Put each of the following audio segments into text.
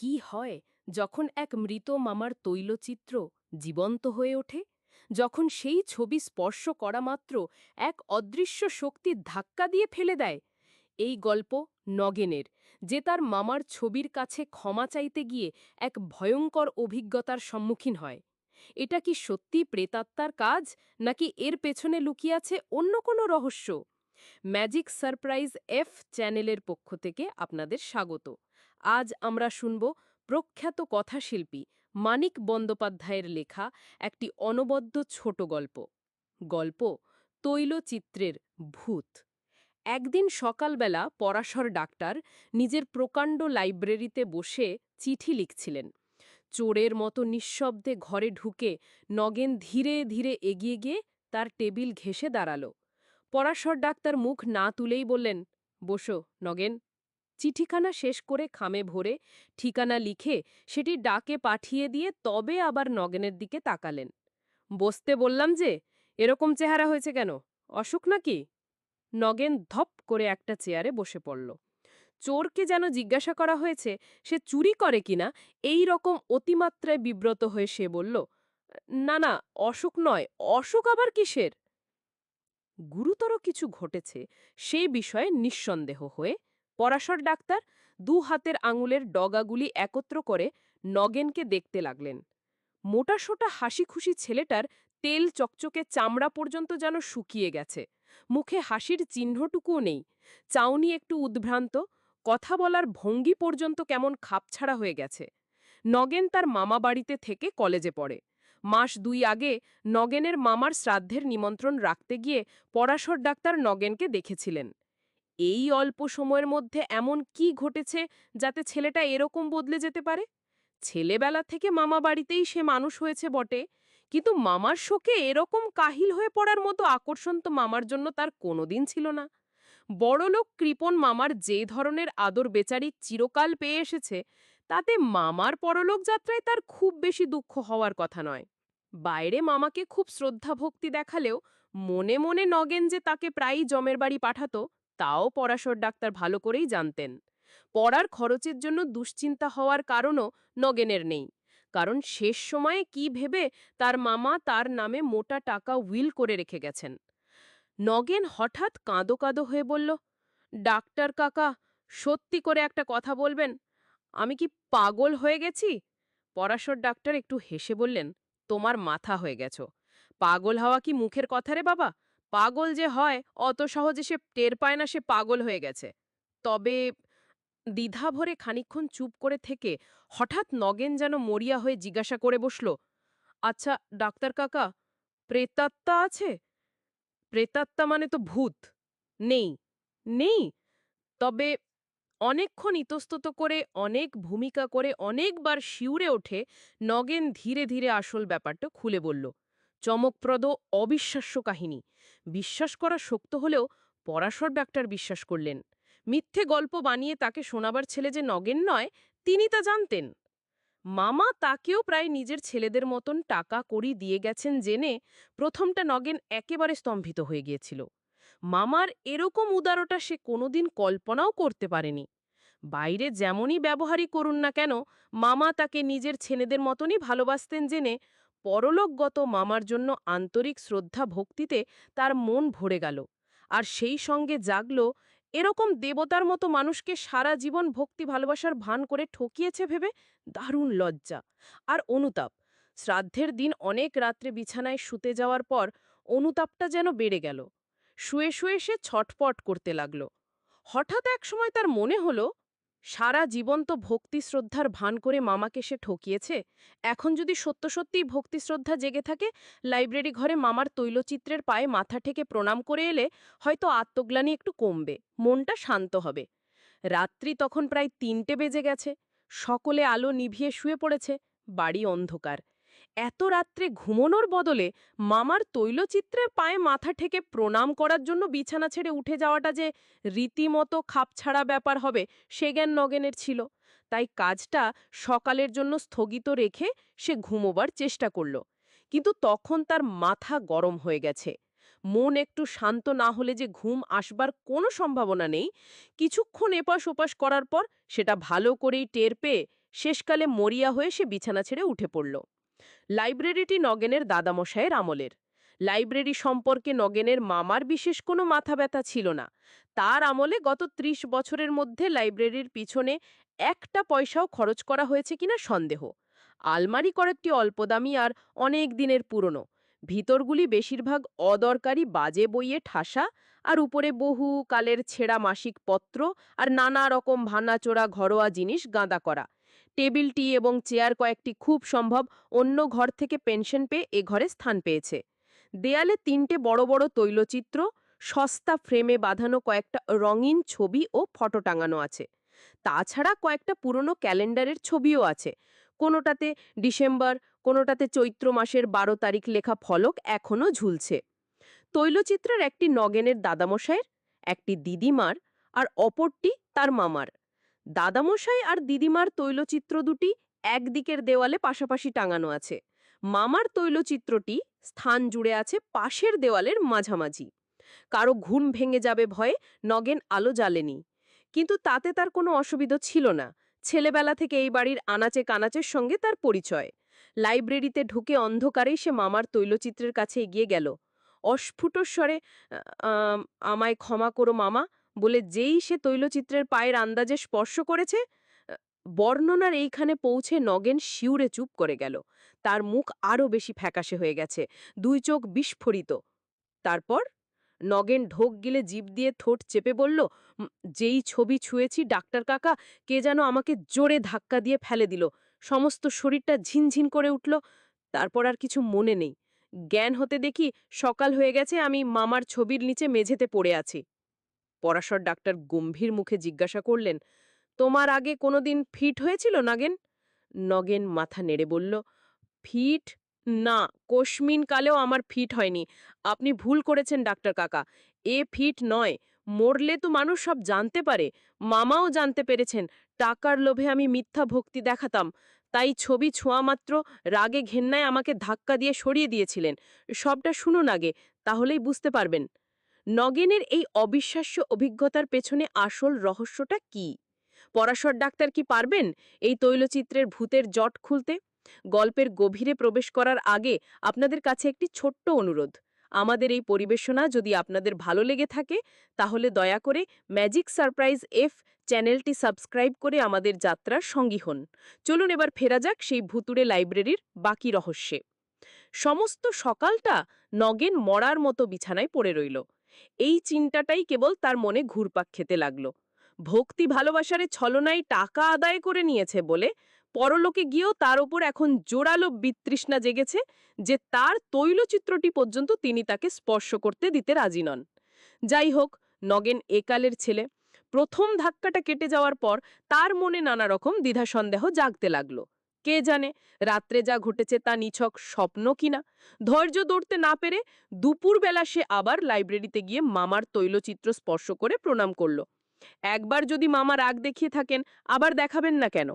কি হয় যখন এক মৃত মামার তৈলচিত্র জীবন্ত হয়ে ওঠে, যখন সেই ছবি স্পর্শ করা মাত্র এক অদৃশ্য শক্তির ধাক্কা দিয়ে ফেলে দেয়? এই গল্প নগেনের, যে তার মামার ছবির কাছে ক্ষমা চাইতে গিয়ে এক ভয়ঙ্কর অভিজ্ঞতার সম্মুখীন হয়। এটা কি সত্যি প্রেতাত্মার কাজ, নাকি এর পেছনে লুকিয়ে আছে অন্য কোনো রহস্য? ম্যাজিক সারপ্রাইজ এফ চ্যানেলের পক্ষ থেকে আপনাদের স্বাগত। আজ আমরা শুনব প্রখ্যাত কথাশিল্পী মানিক বন্দ্যোপাধ্যায়ের লেখা একটি অনবদ্য ছোট গল্প। গল্প তৈলচিত্রের ভূত। একদিন সকালবেলা পরাশর ডাক্তার নিজের প্রকাণ্ড লাইব্রেরিতে বসে চিঠি লিখছিলেন। চোরের মতো নিঃশব্দে ঘরে ঢুকে নগেন ধীরে ধীরে এগিয়ে গিয়ে তার টেবিল ঘেঁষে দাঁড়াল। পরাশর ডাক্তার মুখ না তুলেই বললেন, বসো নগেন। চিঠিখানা শেষ করে খামে ভরে ঠিকানা লিখে সেটি ডাকে পাঠিয়ে দিয়ে তবে আবার নগেনের দিকে তাকালেন। বসতে বললাম যে, এরকম চেহারা হয়েছে কেন? অসুখ নাকি? নগেন ধপ করে একটা চেয়ারে বসে পড়ল। চোরকে যেন জিজ্ঞাসা করা হয়েছে, সে চুরি করে কিনা, এই রকম অতিমাত্রায় বিব্রত হয়ে সে বলল, না না, অসুখ নয়, অসুখ আবার কিসের? গুরুতর কিছু ঘটেছে, সেই বিষয়ে নিঃসন্দেহ হয়ে পরাশর ডাক্তার দু হাতের আঙুলের ডগাগুলি একত্র করে নগেনকে দেখতে লাগলেন। মোটাসোটা হাসি খুশি ছেলেটার তেল চকচকে চামড়া পর্যন্ত যেন শুকিয়ে গেছে। মুখে হাসির চিহ্নটুকুও নেই। চাউনি একটু উদ্ভ্রান্ত, কথা বলার ভঙ্গি পর্যন্ত কেমন খাপছাড়া হয়ে গেছে। নগেন তার মামা বাড়িতে থেকে কলেজে পড়ে। মাস দুই আগে নগেনের মামার শ্রাদ্ধের নিমন্ত্রণ রাখতে গিয়ে পরাশর ডাক্তার নগেনকে দেখেছিলেন। এই অল্প সময়ের মধ্যে এমন কি ঘটেছে যাতে ছেলেটা এরকম বদলে যেতে পারে? ছেলেবেলা থেকে মামা বাড়িতেই সে মানুষ হয়েছে বটে। কিন্তু মামার শোকে এরকম কাহিল হয়ে পড়ার মতো আকর্ষণ তো মামার জন্য তার কোনোদিন ছিল না। বড়লোক কৃপণ মামার যে ধরনের আদর বেচারি চিরকাল পেয়ে এসেছে, তাতে মামার পরলোক যাত্রায় তার খুব বেশি দুঃখ হওয়ার কথা নয়। বাইরে মামাকে খুব শ্রদ্ধা ভক্তি দেখালেও মনে মনে নগেন যে তাকে প্রায়ই জমের বাড়ি পাঠাতো তাও পরাশর ডাক্তার ভালো করেই জানতেন। পড়ার খরচের জন্য দুশ্চিন্তা হওয়ার কারণও নগেনের নেই। কারণ শেষ সময়ে কি ভেবে তার মামা তার নামে মোটা টাকা উইল করে রেখে গেছেন। নগেন হঠাৎ কাঁদো কাঁদো হয়ে বলল, ডাক্তার কাকা, সত্যি করে একটা কথা বলবেন? আমি কি পাগল হয়ে গেছি? পরাশর ডাক্তার একটু হেসে বললেন, তোমার মাথা হয়ে গেছ। পাগল হওয়া কি মুখের কথা রে বাবা? পাগল যে হয়, অত সহজে সে টের পায় না, সে পাগল হয়ে গেছে। তবে দ্বিধা ভরে খানিক্ষণ চুপ করে থেকে হঠাৎ নগেন যেন মরিয়া হয়ে জিজ্ঞাসা করে বসল আচ্ছা ডাক্তার কাকা, প্রেতাত্মা আছে? প্রেতাত্মা মানে তো ভূত। নেই নেই। তবে অনেকক্ষণ ইতস্তত করে, অনেক ভূমিকা করে, অনেকবার শিউরে ওঠে, নগেন ধীরে ধীরে আসল ব্যাপারটা খুলে বলল চমকপ্রদ, অবিশ্বাস্য কাহিনী। বিশ্বাস করা শক্ত হলেও পরাশর ডাক্তার বিশ্বাস করলেন। মিথ্যে গল্প বানিয়ে তাকে শোনাবার ছেলে যে নগেন নয়, তিনি তা জানতেন। মামা তাকেও প্রায় নিজের ছেলেদের মতন টাকা করি দিয়ে গেছেন জেনে প্রথমটা নগেন একেবারে স্তম্ভিত হয়ে গিয়েছিল। মামার এরকম উদারতা সে কোনোদিন কল্পনাও করতে পারেনি। বাইরে যেমনই ব্যবহারই করুন না কেন, মামা তাকে নিজের ছেলেদের মতনই ভালোবাসতেন জেনে পরলোকগত মামার জন্য আন্তরিক শ্রদ্ধা ভক্তিতে তার মন ভরে গেল। আর সেই সঙ্গে জাগল, এরকম দেবতার মতো মানুষকে সারা জীবন ভক্তি ভালোবাসার ভান করে ঠকিয়েছে ভেবে দারুণ লজ্জা। আর অনুতাপ, শ্রাদ্ধের দিন অনেক রাত্রে বিছানায় শুতে যাওয়ার পর অনুতাপটা যেন বেড়ে গেল। শুয়ে শুয়ে সে ছটপট করতে লাগল। হঠাৎ এক সময় তার মনে হলো সারা জীবন তো ভক্তি শ্রদ্ধার ভান করে মামাকে সে ঠকিয়েছে, এখন যদি সত্য সত্যিই ভক্তি শ্রদ্ধা জেগে থাকে, লাইব্রেরি ঘরে মামার তৈলচিত্রের পায়ে মাথা ঠেকে প্রণাম করে এলে হয়তো আত্মগ্লানি একটু কমবে, মনটা শান্ত হবে। রাত্রি তখন প্রায় তিনটে বেজে গেছে, সকলে আলো নিভিয়ে শুয়ে পড়েছে, বাড়ি অন্ধকার। এত রাত্রে ঘুমনোর বদলে মামার তৈলচিত্রের পায়ে মাথা ঠেকে প্রণাম করার জন্য বিছানা ছেড়ে উঠে যাওয়াটা যে রীতিমতো খাপছাড়া ব্যাপার হবে, সে জ্ঞান নগেনের ছিল। তাই কাজটা সকালের জন্য স্থগিত রেখে সে ঘুমোবার চেষ্টা করল। কিন্তু তখন তার মাথা গরম হয়ে গেছে। মন একটু শান্ত না হলে যে ঘুম আসবার কোনো সম্ভাবনা নেই, কিছুক্ষণ এপাশ ওপাশ করার পর সেটা ভালো করেই টের পেয়ে শেষকালে মরিয়া হয়ে সে বিছানা ছেড়ে উঠে পড়ল। লাইব্রেরিটি নগেনের দাদামশায়ের আমলের। লাইব্রেরি সম্পর্কে নগেনের মামার বিশেষ কোনো মাথা ব্যথা ছিল না। তার আমলে গত ত্রিশ বছরের মধ্যে লাইব্রেরির পিছনে একটা পয়সাও খরচ করা হয়েছে কিনা সন্দেহ। আলমারি করেকটি অল্পদামি আর অনেক দিনের পুরনো। ভিতরগুলি বেশিরভাগ অদরকারি বাজে বইয়ে ঠাসা আর উপরে বহু কালের ছেঁড়া মাসিক পত্র আর নানা রকম ভাঙাচোরা ঘরোয়া জিনিস গাঁদা করা। টেবিলটি এবং চেয়ার কয়েকটি খুব সম্ভব অন্য ঘর থেকে পেনশন পেয়ে এ ঘরে স্থান পেয়েছে। দেয়ালে তিনটে বড় বড় তৈলচিত্র, সস্তা ফ্রেমে বাঁধানো কয়েকটা রঙিন ছবি ও ফটো টাঙানো আছে। তাছাড়া কয়েকটা পুরনো ক্যালেন্ডারের ছবিও আছে। কোনোটাতে ডিসেম্বর, কোনোটাতে চৈত্র মাসের বারো তারিখ লেখা ফলক এখনও ঝুলছে। তৈলচিত্রের একটি নগেনের দাদামশাইয়ের, একটি দিদিমার আর অপরটি তার মামার। দাদামশাই আর দিদিমার তৈলচিত্র দুটি একদিকের দেওয়ালে পাশাপাশি টাঙানো আছে। মামার তৈলচিত্রটি স্থান জুড়ে আছে পাশের দেওয়ালের মাঝামাঝি। কারও ঘুম ভেঙে যাবে ভয়ে নগেন আলো জ্বালেনি। কিন্তু তাতে তার কোনো অসুবিধা ছিল না। ছেলেবেলা থেকে এই বাড়ির আনাচে কানাচের সঙ্গে তার পরিচয়। লাইব্রেরিতে ঢুকে অন্ধকারেই সে মামার তৈলচিত্রের কাছে এগিয়ে গেল। অস্ফুট স্বরে আমায় ক্ষমা করো মামা। বলে যেই সে তৈলচিত্রের পায়ের আন্দাজে স্পর্শ করেছে বর্ণনার এইখানে পৌঁছে নগেন শিউরে চুপ করে গেল। তার মুখ আরও বেশি ফ্যাকাশে হয়ে গেছে, দুই চোখ বিস্ফোরিত। তারপর নগেন ঢোক গিলে জিভ দিয়ে ঠোঁট চেপে বলল যেই ছবি ছুঁয়েছি, ডাক্তার কাকা, কে যেন আমাকে জোরে ধাক্কা দিয়ে ফেলে দিল। সমস্ত শরীরটা ঝিনঝিন করে উঠল, তারপর আর কিছু মনে নেই। জ্ঞান হতে দেখি সকাল হয়ে গেছে, আমি মামার ছবির নিচে মেঝেতে পড়ে আছি। পরাশর ডাক্তার গম্ভীর মুখে জিজ্ঞাসা করলেন, তোমার আগে কোনোদিন ফিট হয়েছিল, নগেন? নগেন মাথা নেড়ে বলল, ফিট? না, কোশমিন কালেও আমার ফিট হয়নি। আপনি ভুল করেছেন, ডাক্তার কাকা। এ ফিট নয়। মরলে তো মানুষ সব জানতে পারে। মামাও জানতে পেরেছেন। টাকার লোভে আমি মিথ্যা ভক্তি দেখাতাম। তাই ছবি ছোঁয়া মাত্র রাগে ঘেন্নায় আমাকে ধাক্কা দিয়ে সরিয়ে দিয়েছিলেন। সবটা শুনুন আগে, তাহলেই বুঝতে পারবেন। নগেনের এই অবিশ্বাস্য অভিজ্ঞতার পেছনে আসল রহস্যটা কি? পরাশর ডাক্তার কি পারবেন এই তৈলচিত্রের ভূতের জট খুলতে? গল্পের গভীরে প্রবেশ করার আগে আপনাদের কাছে একটি ছোট্ট অনুরোধ। আমাদের এই পরিবেশনা যদি আপনাদের ভালো লেগে থাকে, তাহলে দয়া করে ম্যাজিক সারপ্রাইজ এফ চ্যানেলটি সাবস্ক্রাইব করে আমাদের যাত্রার সঙ্গী হন। চলুন এবার ফেরা যাক সেই ভুতুড়ে লাইব্রেরির বাকি রহস্যে। সমস্ত সকালটা নগেন মরার মতো বিছানায় পড়ে রইল। এই চিন্তাটাই কেবল তার মনে ঘুরপাক খেতে লাগল। ভক্তি ভালোবাসারে ছলনায় টাকা আদায় করে নিয়েছে বলে পরলোকে গিয়েও তার ওপর এখন জোরালো বিতৃষ্ণা জেগেছে যে তার তৈলচিত্রটি পর্যন্ত তিনি তাকে স্পর্শ করতে দিতে রাজি নন। যাই হোক, নগেন একালের ছেলে। প্রথম ধাক্কাটা কেটে যাওয়ার পর তার মনে নানা রকম দ্বিধাসন্দেহ জাগতে লাগল। কে জানে রাত্রে যা ঘটেছে তা নিছক স্বপ্ন কিনা। ধৈর্য দৌড়তে না পেরে দুপুরবেলা সে আবার লাইব্রেরিতে গিয়ে মামার তৈলচিত্র স্পর্শ করে প্রণাম করল। একবার যদি মামা রাগ দেখিয়ে থাকেন, আবার দেখাবেন না কেন?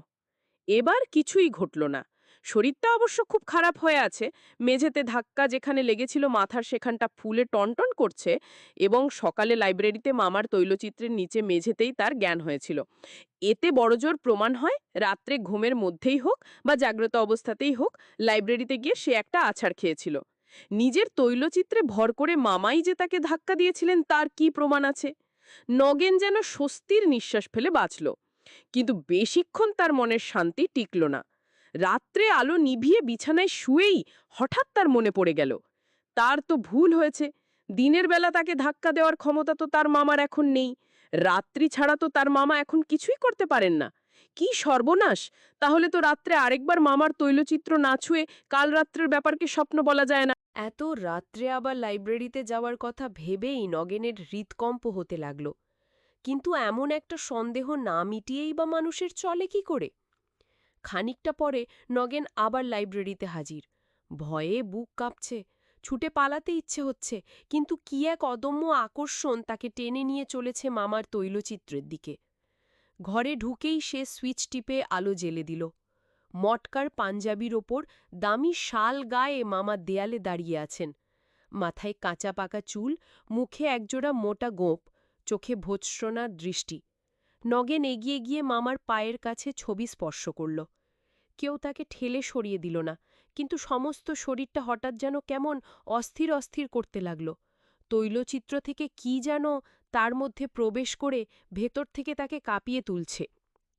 এবার কিছুই ঘটল না। শরীরটা অবশ্য খুব খারাপ হয়ে আছে। মেঝেতে ধাক্কা যেখানে লেগেছিল, মাথার সেখানটা ফুলে টনটন করছে এবং সকালে লাইব্রেরিতে মামার তৈলচিত্রের নিচে মেঝেতেই তার জ্ঞান হয়েছিল। এতে বড়জোর প্রমাণ হয়, রাত্রে ঘুমের মধ্যেই হোক বা জাগ্রত অবস্থাতেই হোক, লাইব্রেরিতে গিয়ে সে একটা আছাড় খেয়েছিল। নিজের তৈলচিত্রে ভর করে মামাই যে তাকে ধাক্কা দিয়েছিলেন, তার কি প্রমাণ আছে? নগেন যেন স্বস্তির নিঃশ্বাস ফেলে বাঁচল। কিন্তু বেশিক্ষণ তার মনের শান্তি টিকল না। রাত্রে আলো নিভিয়ে বিছানায় শুয়েই হঠাৎ তার মনে পড়ে গেল। তার তো ভুল হয়েছে। দিনের বেলা তাকে ধাক্কা দেওয়ার ক্ষমতা তো তার মামার এখন নেই। রাত্রি ছাড়া তো তার মামা এখন কিছুই করতে পারেন না। কি সর্বনাশ! তাহলে তো রাত্রে আরেকবার মামার তৈলচিত্র না ছুঁয়ে কাল রাত্রের ব্যাপারকে স্বপ্ন বলা যায় না। এত রাত্রে আবার লাইব্রেরিতে যাওয়ার কথা ভেবেই নগেনের হৃদকম্প হতে লাগল। কিন্তু এমন একটা সন্দেহ না মিটিয়েই বা মানুষের চলে কি করে? খানিকটা পরে নগেন আবার লাইব্রেরিতে হাজির। ভয়ে বুক কাঁপছে, ছুটে পালাতে ইচ্ছে হচ্ছে, কিন্তু কি এক অদম্য আকর্ষণ তাকে টেনে নিয়ে চলেছে মামার তৈলচিত্রের দিকে। ঘরে ঢুকেই সে সুইচ টিপে আলো জেলে দিল। মটকার পাঞ্জাবির ওপর দামি শাল গায়ে মামা দেয়ালে দাঁড়িয়ে আছেন। মাথায় কাঁচা পাকা চুল, মুখে একজোড়া মোটা গোঁপ চোখে ভোৎস্রনার দৃষ্টি। নগেন এগিয়ে গিয়ে মামার পায়ের কাছে ছবি স্পর্শ করল। কেউ তাকে ঠেলে সরিয়ে দিল না, কিন্তু সমস্ত শরীরটা হঠাৎ যেন কেমন অস্থির অস্থির করতে লাগল। তৈলচিত্র থেকে কি যেন তার মধ্যে প্রবেশ করে ভেতর থেকে তাকে কাঁপিয়ে তুলছে।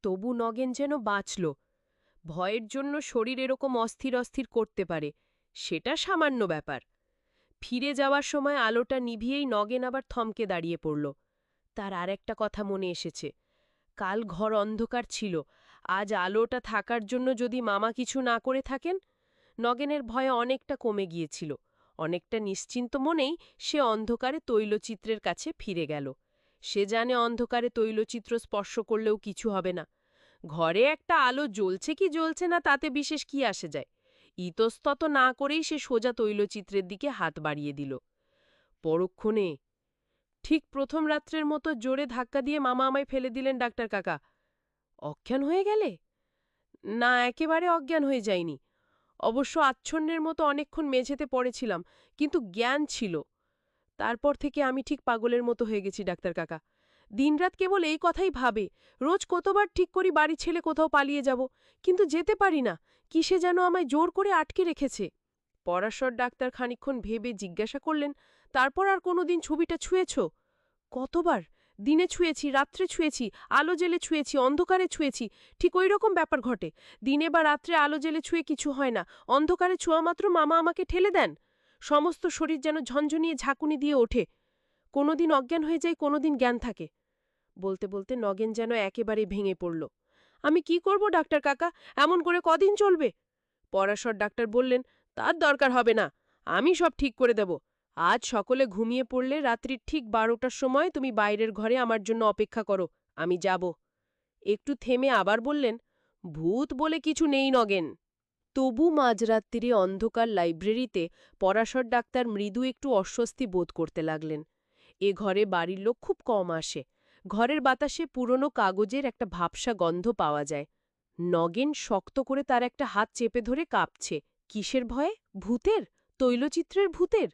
তবু নগেন যেন বাঁচল। ভয়ের জন্য শরীর এরকম অস্থির অস্থির করতে পারে, সেটা সামান্য ব্যাপার। ফিরে যাওয়ার সময় আলোটা নিভিয়েই নগেন আবার থমকে দাঁড়িয়ে পড়ল। তার আর একটা কথা মনে এসেছে। কাল ঘর অন্ধকার ছিল আজ আলোটা থাকার জন্য যদি মামা কিছু না করে থাকেন, নগেনের ভয় অনেকটা কমে গিয়েছিল, অনেকটা নিশ্চিন্ত মনেই সে অন্ধকারে তৈলচিত্রের কাছে ফিরে গেল। সে জানে অন্ধকারে তৈলচিত্র স্পর্শ করলেও কিছু হবে না। ঘরে একটা আলো জ্বলছে কি জ্বলছে না তাতে বিশেষ কি আসে যায়। ইতস্তত না করেই সে সোজা তৈলচিত্রের দিকে হাত বাড়িয়ে দিল। পরক্ষণে, ঠিক প্রথম রাত্রের মতো জোরে ধাক্কা দিয়ে মামা আমায় ফেলে দিলেন ডাক্তার কাকা। অজ্ঞান হয়ে গেলে? না, একেবারে অজ্ঞান হয়ে যায়নি অবশ্য আচ্ছন্নের মতো অনেকক্ষণ মেঝেতে পড়েছিলাম, কিন্তু জ্ঞান ছিল। তারপর থেকে আমি ঠিক পাগলের মতো হয়ে গেছি, ডাক্তার কাকা। দিনরাত কেবল এই কথাই ভাবে, রোজ কতবার ঠিক করি বাড়ি ছেলে কোথাও পালিয়ে যাব, কিন্তু যেতে পারি না, কিসে যেন আমায় জোর করে আটকে রেখেছে? পরাশর ডাক্তার খানিক্ষণ ভেবে জিজ্ঞাসা করলেন, তারপর আর কোনোদিন ছবিটা ছুঁয়েছ? কতবার? দিনে ছুঁয়েছি, রাত্রে ছুঁয়েছি, আলো জেলে ছুঁয়েছি, অন্ধকারে ছুঁয়েছি। ঠিক ওই রকম ব্যাপার ঘটে। দিনে বা রাত্রে আলো জেলে ছুঁয়ে কিছু হয় না। অন্ধকারে ছোঁয়া মাত্র মামা আমাকে ঠেলে দেন। সমস্ত শরীর যেন ঝনঝনিয়ে ঝাঁকুনি দিয়ে ওঠে। কোনোদিন অজ্ঞান হয়ে যায় কোনোদিন জ্ঞান থাকে। বলতে বলতে নগেন যেন একেবারে ভেঙে পড়ল। আমি কি করব, ডাক্তার কাকা? এমন করে কদিন চলবে? পরাশর ডাক্তার বললেন, তার দরকার হবে না। আমি সব ঠিক করে দেব। আজ সকলে ঘুমিয়ে পড়লে রাত্রির ঠিক বারোটার সময় তুমি বাইরের ঘরে আমার জন্য অপেক্ষা করো, আমি যাব। একটু থেমে আবার বললেন, ভূত বলে কিছু নেই নগেন তবু মাঝরাত্রিরে অন্ধকার লাইব্রেরিতে পরাশর ডাক্তার মৃদু একটু অস্বস্তি বোধ করতে লাগলেন। এ ঘরে বাড়ির লোক খুব কম আসে। ঘরের বাতাসে পুরনো কাগজের একটা ভাবসা গন্ধ পাওয়া যায়। নগেন শক্ত করে তার একটা হাত চেপে ধরে কাঁপছে। কিসের ভয়ে? ভূতের? তৈলচিত্রের ভূতের?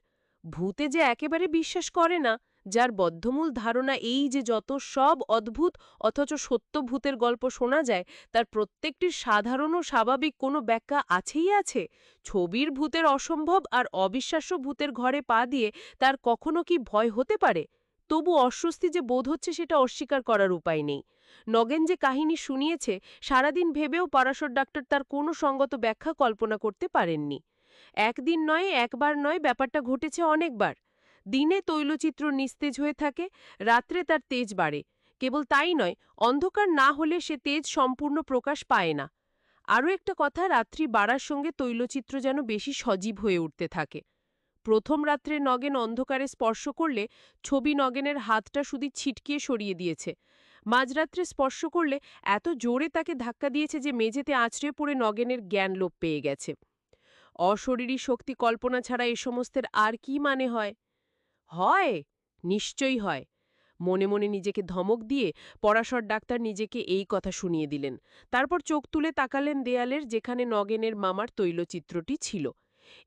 ভূতে যে একেবারে বিশ্বাস করে না, যার বদ্ধমূল ধারণা এই যে যত সব অদ্ভুত অথচ সত্য ভূতের গল্প শোনা যায়, তার প্রত্যেকটির সাধারণ ও স্বাভাবিক কোনো ব্যাখ্যা আছেই আছে? ছবির ভূতের অসম্ভব আর অবিশ্বাস্য ভূতের ঘরে পা দিয়ে তার কখনো কি ভয় হতে পারে? তবু অস্বস্তি যে বোধ হচ্ছে সেটা অস্বীকার করার উপায় নেই। নগেন যে কাহিনী শুনিয়েছে, সারাদিন ভেবেও পরাশর ডাক্তার তার কোনো সঙ্গত ব্যাখ্যা কল্পনা করতে পারেননি। একদিন নয়, একবার নয় ব্যাপারটা ঘটেছে অনেকবার। দিনে তৈলচিত্র নিস্তেজ হয়ে থাকে, রাত্রে তার তেজ বাড়ে। কেবল তাই নয়, অন্ধকার না হলে সে তেজ সম্পূর্ণ প্রকাশ পায় না। আরও একটা কথা, রাত্রি বাড়ার সঙ্গে তৈলচিত্র যেন বেশি সজীব হয়ে উঠতে থাকে। প্রথম রাত্রে নগেন অন্ধকারে স্পর্শ করলে ছবি নগেনের হাতটা শুধু ছিটকিয়ে সরিয়ে দিয়েছে। মাঝরাত্রে স্পর্শ করলে এত জোরে তাকে ধাক্কা দিয়েছে যে মেঝেতে আছড়ে পড়ে নগেনের জ্ঞান লোপ পেয়ে গেছে। অশরীরী শক্তি কল্পনা ছাড়া এ সমস্তের আর কি মানে হয়? হয়, নিশ্চয়ই হয়। মনে মনে নিজেকে ধমক দিয়ে পরাশর ডাক্তার নিজেকে এই কথা শুনিয়ে দিলেন। তারপর চোখ তুলে তাকালেন দেয়ালের যেখানে নগেনের মামার তৈলচিত্রটি ছিল।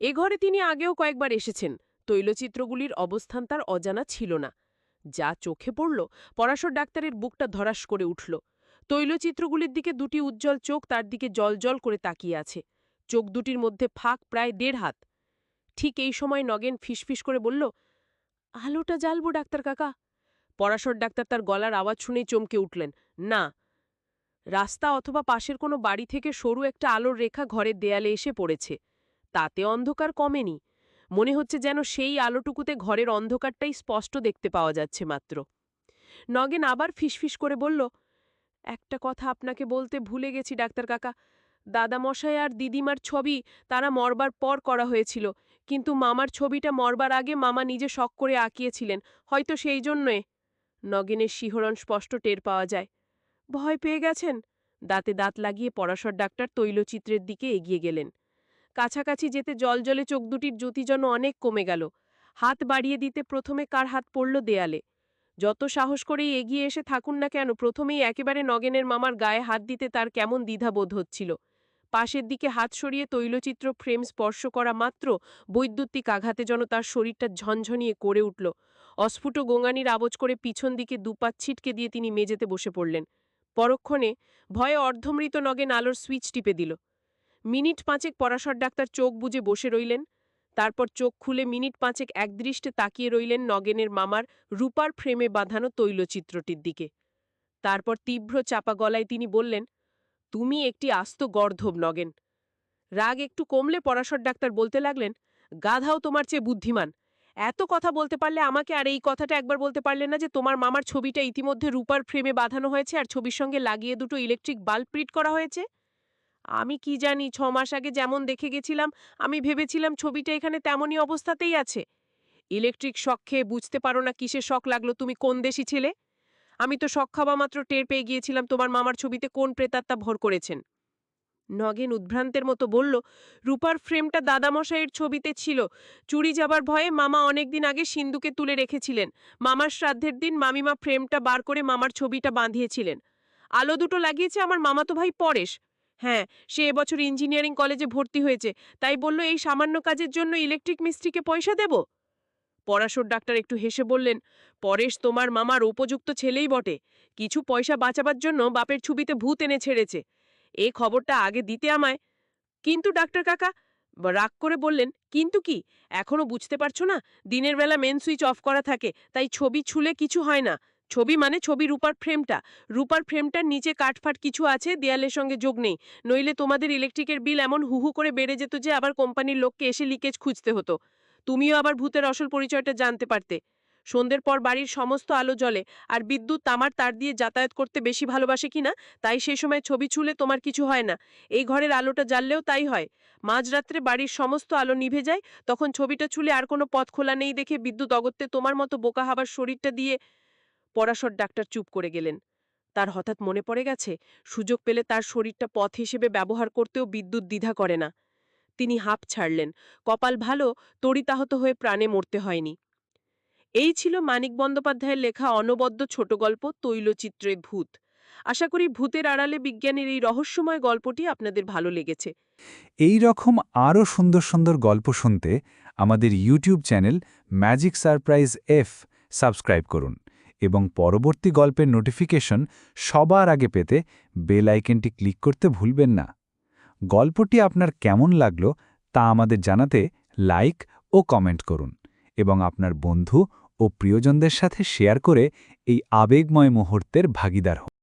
এ ঘরে তিনি আগেও কয়েকবার এসেছেন। তৈলচিত্রগুলির অবস্থান তার অজানা ছিল না। যা চোখে পড়ল, পরাশর ডাক্তারের বুকটা ধরাস করে উঠল। তৈলচিত্রগুলির দিকে দুটি উজ্জ্বল চোখ তার দিকে জলজল করে তাকিয়ে আছে। চোখ দুটির মধ্যে ফাঁক প্রায় দেড় হাত। ঠিক এই সময় নগেন ফিসফিস করে বলল, আলোটা জ্বালবো, ডাক্তার কাকা। পরাশর ডাক্তার তার গলার আওয়াজ শুনেই চমকে উঠলেন, না। রাস্তা অথবা পাশের কোনো বাড়ি থেকে সরু একটা আলোর রেখা ঘরের দেয়ালে এসে পড়েছে। তাতে অন্ধকার কমেনি। মনে হচ্ছে যেন সেই আলোটুকুতে ঘরের অন্ধকারটাই স্পষ্ট দেখতে পাওয়া যাচ্ছে মাত্র। নগেন আবার ফিসফিস করে বলল, একটা কথা আপনাকে বলতে ভুলে গেছি, ডাক্তার কাকা। দাদামশাই আর দিদিমার ছবি তারা মরবার পর করা হয়েছিল, কিন্তু মামার ছবিটা মরবার আগে মামা নিজে শখ করে আঁকিয়েছিলেন, হয়তো সেই জন্যে। নগেনের শিহরণ স্পষ্ট টের পাওয়া যায়। ভয় পেয়ে গেছেন? দাঁতে দাঁত লাগিয়ে পরাশর ডাক্তার তৈলচিত্রের দিকে এগিয়ে গেলেন। কাছাকাছি যেতে জলজলে চোখ দুটির জ্যোতি যেন অনেক কমে গেল। হাত বাড়িয়ে দিতে প্রথমে কার হাত পড়ল দেয়ালে? যত সাহস করেই এগিয়ে এসে থাকুন না কেন, প্রথমেই একেবারে নগেনের মামার গায়ে হাত দিতে তার কেমন দ্বিধাবোধ হচ্ছিল। পাশের দিকে হাত সরিয়ে তৈলচিত্র ফ্রেম স্পর্শ করা মাত্র বৈদ্যুতিক আঘাতে যেন তার শরীরটা ঝনঝনিয়ে করে উঠল। অস্ফুট গোঙানির আবজ করে পিছন দিকে দুপাত ছিটকে দিয়ে তিনি মেঝেতে বসে পড়লেন। পরক্ষণে ভয়ে অর্ধমৃত নগেন আলোর সুইচ টিপে দিল। মিনিট পাঁচেক পরাশর ডাক্তার চোখ বুজে বসে রইলেন। তারপর চোখ খুলে মিনিট পাঁচেক একদৃষ্টে তাকিয়ে রইলেন নগেনের মামার রূপার ফ্রেমে বাঁধানো তৈলচিত্রটির দিকে। তারপর তীব্র চাপা গলায় তিনি বললেন তুমি একটি আস্ত গর্ধব নগেন। রাগ একটু কমলে পরাশর ডাক্তার বলতে লাগলেন, গাধাও তোমার চেয়ে বুদ্ধিমান। এত কথা বলতে পারলে আমাকে আর এই কথাটা একবার বলতে পারলে না যে তোমার মামার ছবিটা ইতিমধ্যে রূপার ফ্রেমে বাঁধানো হয়েছে আর ছবির সঙ্গে লাগিয়ে দুটো ইলেকট্রিক বাল্ব প্রিট করা হয়েছে। আমি কি জানি, ছ মাস আগে যেমন দেখে গেছিলাম, আমি ভেবেছিলাম ছবিটা এখানে তেমনই অবস্থাতেই আছে। ইলেকট্রিক শখ খেয়ে বুঝতে পারো না কিসে শখ লাগল, তুমি কোন দেশি ছেলে? আমি তো শখ খাওয়া মাত্র টের পেয়ে গিয়েছিলাম তোমার মামার ছবিতে কোন প্রেতাত্মা ভর করেছেন। নগেন উদ্ভ্রান্তের মতো বলল, রূপার ফ্রেমটা দাদামশাইয়ের ছবিতে ছিল। চুরি যাবার ভয়ে মামা অনেকদিন আগে সিন্ধুকে তুলে রেখেছিলেন। মামার শ্রাদ্ধের দিন মামিমা ফ্রেমটা বার করে মামার ছবিটা বাঁধিয়েছিলেন। আলো দুটো লাগিয়েছে আমার মামাতো ভাই পরেশ। হ্যাঁ সে এবছর ইঞ্জিনিয়ারিং কলেজে ভর্তি হয়েছে। তাই বলল, এই সামান্য কাজের জন্য ইলেকট্রিক মিস্ত্রিকে পয়সা দেব? পরাশর ডাক্তার একটু হেসে বললেন, পরেশ তোমার মামার উপযুক্ত ছেলেই বটে। কিছু পয়সা বাঁচাবার জন্য বাপের ছবিতে ভূত এনে ছেড়েছে। এ খবরটা আগে দিতে আমায়। কিন্তু ডাক্তার কাকা, রাগ করে বললেন, কিন্তু কি? এখনও বুঝতে পারছ না? দিনের বেলা মেন সুইচ অফ করা থাকে, তাই ছবি ছুলে কিছু হয় না। ছবি মানে ছবি রূপার ফ্রেমটা। রূপার ফ্রেমটার নিচে কাঠফাট কিছু আছে, দেয়ালের সঙ্গে যোগ নেই। নইলে তোমাদের ইলেকট্রিকের বিল এমন হুহু করে বেড়ে যেত যে আবার কোম্পানির লোককে এসে লিকেজ খুঁজতে হতো। তুমিও আবার ভূতের আসল পরিচয়টা জানতে পারতে। সন্ধ্যের পর বাড়ির সমস্ত আলো জ্বলে, আর বিদ্যুৎ তামার তার দিয়ে যাতায়াত করতে বেশি ভালোবাসে কিনা, তাই সেই সময় ছবি ছুলে তোমার কিছু হয় না। এই ঘরের আলোটা জ্বাললেও তাই হয়। মাঝরাত্রে বাড়ির সমস্ত আলো নিভে যায়, তখন ছবিটা ছুলে আর কোনো পথ খোলা নেই দেখে বিদ্যুৎ অগত্যে তোমার মতো বোকা হাবার শরীরটা দিয়ে পরাশর ডাক্তার চুপ করে গেলেন। তার হঠাৎ মনে পড়ে গেছে, সুযোগ পেলে তার শরীরটা পথ হিসেবে ব্যবহার করতেও বিদ্যুৎ দ্বিধা করে না। তিনি হাঁপ ছাড়লেন, কপাল ভালো তরিতাহত হয়ে প্রাণে মরতে হয়নি। এই ছিল মানিক বন্দ্যোপাধ্যায়ের লেখা অনবদ্য ছোট গল্প তৈলচিত্রে ভূত। আশা করি ভূতের আড়ালে বিজ্ঞানের এই রহস্যময় গল্পটি আপনাদের ভালো লেগেছে। এই রকম আরও সুন্দর সুন্দর গল্প শুনতে আমাদের YouTube channel magic surprise F subscribe করুন এবং পরবর্তী গল্পের নোটিফিকেশন সবার আগে পেতে বেল আইকনটি ক্লিক করতে ভুলবেন না। গল্পটি আপনার কেমন লাগল তা আমাদের জানাতে লাইক ও কমেন্ট করুন এবং আপনার বন্ধু ও প্রিয়জনদের সাথে শেয়ার করে এই আবেগময় মুহূর্তের ভাগিদার হন।